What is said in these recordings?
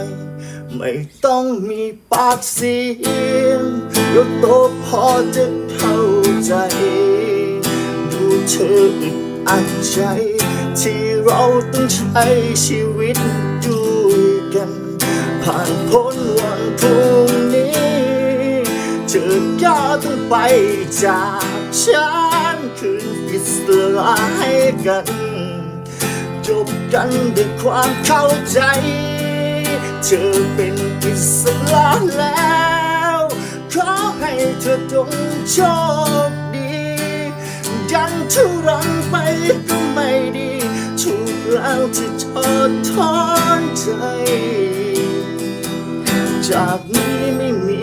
ย ไม่ต้องมีปากเสียงเราโตพอจะเข้าใจดูเธออึดอัดใจ ที่เราต้องใช้ชีวิตด้วยกัน ผ่านพ้นวันพรุ่งนี้เธอก็ต้องไปจากฉันคืนอิสระให้กัน จบกันด้วยความเข้าใจ เธอเป็นอิสระแล้วขอให้เธอจงโชคดียันทุรังไปก็ไม่ดีถูกแล้วที่ทอดทอนใจ จากนี้ไม่มี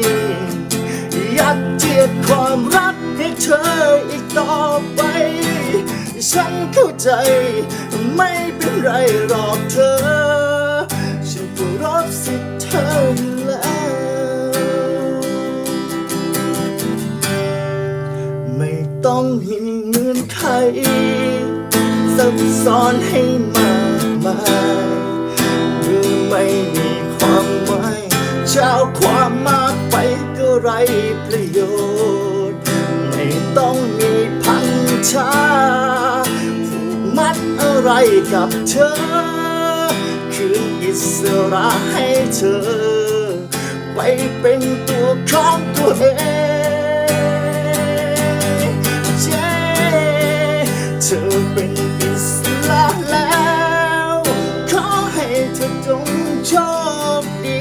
ยัดเจียดความรักให้เธออีกต่อไป ฉันเข้าใจไม่เป็นไรหรอกเธอ รับสิทธิ์เธออยู่แล้ว ไม่ต้องมีเงื่อนไขซับซ้อนให้มากมายหรือไม่มีความหมายเจ้าความมากไปก็ไรประโยชน์ ไม่ต้องมีพันธะผูกมัดอะไรกับเธอ สระให้เธอ ไปเป็นตัวของตัวเองเย้เธอเป็นอิสระแล้ว ขอให้เธอจงโชคดี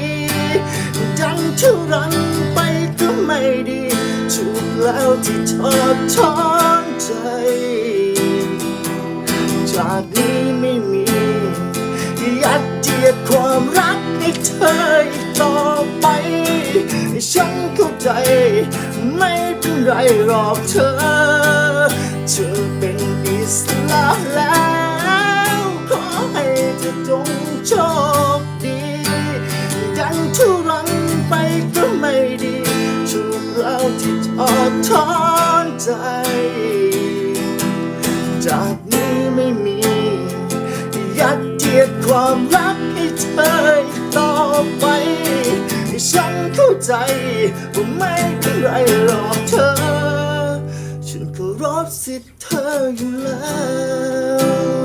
ดังที่รันไปก็ไม่ดีถูกแล้วที่ทอดทอ ยียดความรักให้เธออีกต่อไป ฉันเข้าใจ ไม่เป็นไรหรอกเธอ เธอเป็นอิสระแล้วขอให้เธอจงโชคดียังทุรังไปก็ไม่ดีถูกแล้วที่ทอดทอนใจ จากนี้ไม่มี ยัดเยียดความรัก เข้าใจว่าไม่เป็นไรหรอกเธอ ฉันก็รบสิทธิ์เธออยู่แล้ว